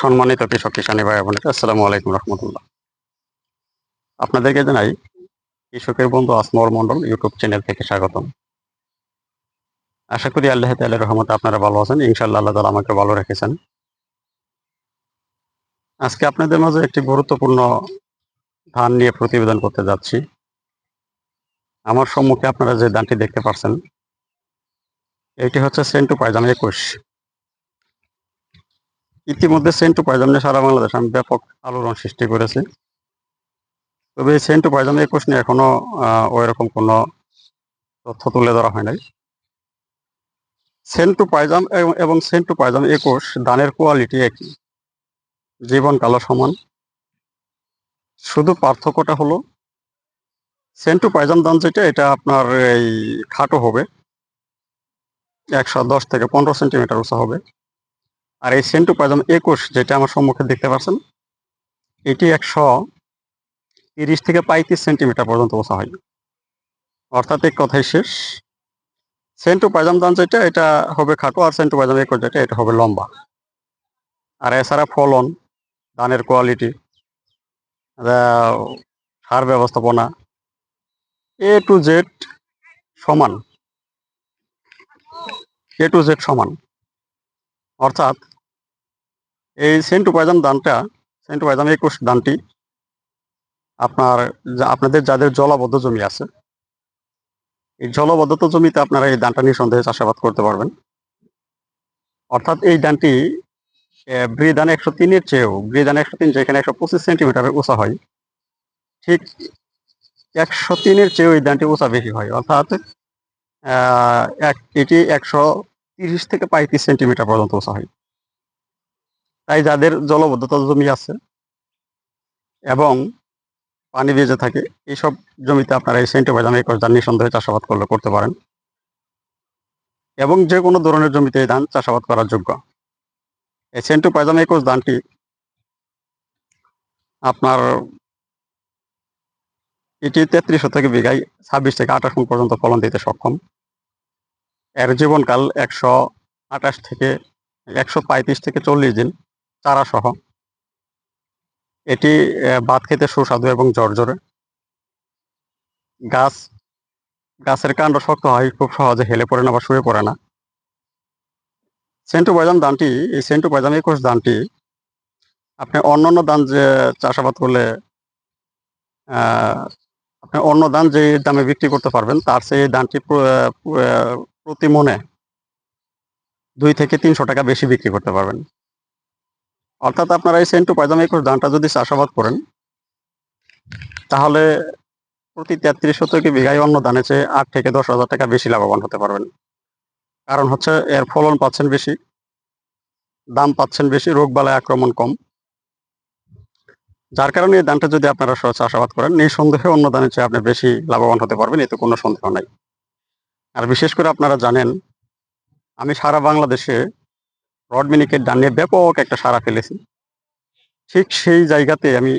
সম্মানিত কৃষক কিষানি ভাই বোনেরা, আসসালামু আলাইকুম রহমতুল্লাহ। আপনাদেরকে জানাই, কৃষকের বন্ধু আসমর মন্ডল ইউটিউব চ্যানেল থেকে স্বাগতম। আশা করি আল্লাহ তাল্লাহ রহমতে আপনারা ভালো আছেন ইনশাল্লাহ আল্লাহ তালা আমাকে ভালো রেখেছেন। আজকে আপনাদের মাঝে একটি গুরুত্বপূর্ণ ধান নিয়ে প্রতিবেদন করতে যাচ্ছি। আমার সম্মুখে আপনারা যে ধানটি দেখতে পাচ্ছেন এটি হচ্ছে সেন্টু পায়জাম একুশ। ইতিমধ্যে সেন্টু পায়জাম নিয়ে সারা বাংলাদেশ আমি ব্যাপক আলোড়ন সৃষ্টি করেছি। তবে এই সেন্টু পায়জাম একুশ নিয়ে এখনও ওই রকম কোনো তথ্য তুলে ধরা হয় নাই। সেন্টু পায়জাম এবং- এবং সেন্টু পায়জাম একুশ ধানের কোয়ালিটি একই। জীবনকালও সমান। শুধু পার্থক্যটা হলো, সেন্টু পায়জাম ধান যেটা, এটা আপনার এই খাটো হবে। একশো দশ থেকে পনেরো সেন্টিমিটার উঁচা হবে। আর এই সেন্টু পায়জাম একুশ যেটা আমার সম্মুখে দেখতে পাচ্ছেন, এটি একশো তিরিশ থেকে পঁয়ত্রিশ সেন্টিমিটার পর্যন্ত উঁচা হয়। অর্থাৎ এক কথাই শেষ। সেন্টু পায়জাম ধান যেটা, এটা হবে খাটো আর সেন্টু পায়জাম একুশ যেটা, এটা হবে লম্বা। আর এছাড়া ফলন ধানের কোয়ালিটি সার ব্যবস্থাপনা, এ টু জেড সমান। এ টু জেড সমান। অর্থাৎ এই সেন্টু পায়জাম দানটা সেন্টু পায়জাম একুশ দানটি আপনার আপনাদের যাদের জলাবদ্ধ জমি আছে, এই জলবদ্ধত জমিতে আপনারা এই ধানটা নিঃসন্দেহে চাষাবাদ করতে পারবেন। অর্থাৎ এই ধানটি ব্রিদান একশো তিনের চেয়েও ব্রিদান একশো তিন যেখানে একশো পঁচিশ সেন্টিমিটারের উঁচা হয়, ঠিক একশো তিনের চেয়েও এই ধানটি উঁচা বেশি হয়। অর্থাৎ এক, এটি একশো তিরিশ থেকে পঁয়ত্রিশ সেন্টিমিটার পর্যন্ত উঁচা হয়। তাই যাদের জলবদ্ধতা জমি আছে এবং পানি বেজে থাকে এইসব জমিতে আপনারা এই সেন্টোবাইজাম একর ধান নিঃসন্দেহে চাষাবাদ করলে করতে পারেন। এবং যে কোনো ধরনের জমিতে এই ধান চাষাবাদ করার যোগ্য। এই সেন্টু পায়জাম একুশ ধানটি আপনার এটি তেত্রিশ থেকে বিঘায় ছাব্বিশ থেকে আঠাশ পর্যন্ত ফলন দিতে সক্ষম। এর জীবনকাল একশো আঠাশ থেকে একশো পঁয়ত্রিশ থেকে চল্লিশ দিন চারা সহ এটি ভাত খেতে সুস্বাদু এবং জর্জরে। গাছ গাছের কাণ্ড শক্ত হয় খুব সহজে হেলে পড়ে না বা শুয়ে পড়ে না। সেন্টু বাজাম ধানটি এই সেন্টু বাজাম একুশ ধানটি আপনি অন্যান্য ধান যে চাষাবাদ করলে আপনি অন্য ধান যে দামে বিক্রি করতে পারবেন তার সেই আহ, প্রতি মনে দুই থেকে তিনশো টাকা বেশি বিক্রি করতে পারবেন। অর্থাৎ আপনারা এই সেন্টু পায়জাম একুশ ধানটা যদি চাষাবাদ করেন, তাহলে প্রতি তেত্রিশ শতকে বিঘায় অন্য ধানের চেয়ে আট থেকে দশ হাজার টাকা বেশি লাভবান হতে পারবেন। কারণ হচ্ছে এর ফলন পাচ্ছেন বেশি, দাম পাচ্ছেন বেশি, রোগ বালায় আক্রমণ কম। যার কারণে এই ধানটা যদি আপনারা চাষাবাদ করেন, নিঃসন্দেহে অন্য ধানের চেয়ে আপনি বেশি লাভবান হতে পারবেন, এতে কোনো সন্দেহ নাই। আর বিশেষ করে আপনারা জানেন, আমি সারা বাংলাদেশে রড মিনিকের ধান নিয়ে ব্যাপক একটা সারা ফেলেছি। ঠিক সেই জায়গাতে আমি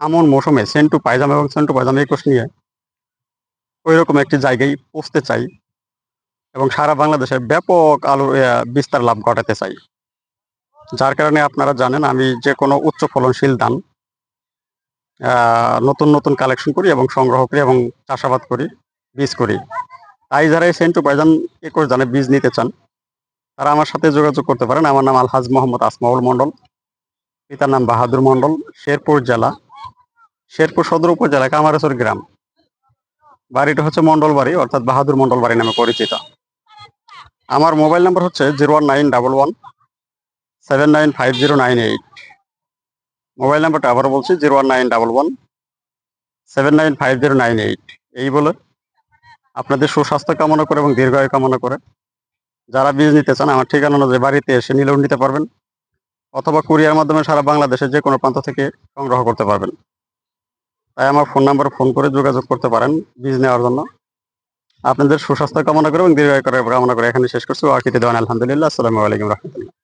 আমন মৌসুমে সেন্টু পায়জাম এবং সেন্টু পায়জাম একুশ নিয়ে ওই রকম একটি জায়গায় পৌঁছতে চাই এবং সারা বাংলাদেশে ব্যাপক আলো বিস্তার লাভ ঘটাতে চাই। যার কারণে আপনারা জানেন, আমি যে কোনো উচ্চ ফলনশীল ধান নতুন নতুন কালেকশন করি এবং সংগ্রহ করি এবং চাষাবাদ করি, বীজ করি। তাই যারা এই সেন্টু পায়জাম একুশ ধানের বীজ নিতে চান। তারা আমার সাথে যোগাযোগ করতে পারেন। আমার নাম আলহাজ মোহাম্মদ আসমাউল মন্ডল পিতার নাম বাহাদুর মন্ডল শেরপুর জেলা। শেরপুর সদর উপজেলা, কামারেশ্বর গ্রাম। বাড়িটা হচ্ছে মন্ডল বাড়ি, অর্থাৎ বাহাদুর মন্ডল বাড়ি নামে পরিচিত। আমার মোবাইল নাম্বার হচ্ছে zero one nine double one seven nine five zero nine eight. Mobile নাম্বারটা আবার বলছি, zero one nine double one seven nine five zero nine eight. এই বলে আপনাদের সুস্বাস্থ্য কামনা করে এবং দীর্ঘায়ু কামনা করে। যারা বীজ নিতে চান, আমার ঠিকানা অনুযায়ী বাড়িতে এসে নিলেও নিতে পারবেন অথবা কুরিয়ার মাধ্যমে সারা বাংলাদেশের যে কোনো প্রান্ত থেকে সংগ্রহ করতে পারবেন। তাই আমার ফোন নাম্বার ফোন করে যোগাযোগ করতে পারেন বীজ নেওয়ার জন্য। আপনাদের সুস্বাস্থ্য কামনা করে এবং দীর্ঘায়ু করে কামনা করে এখানে শেষ করছি। আকিতে দেওয়ান আলহামদুলিল্লাহ। আসসালামু আলাইকুম রহমতুল্লাহ।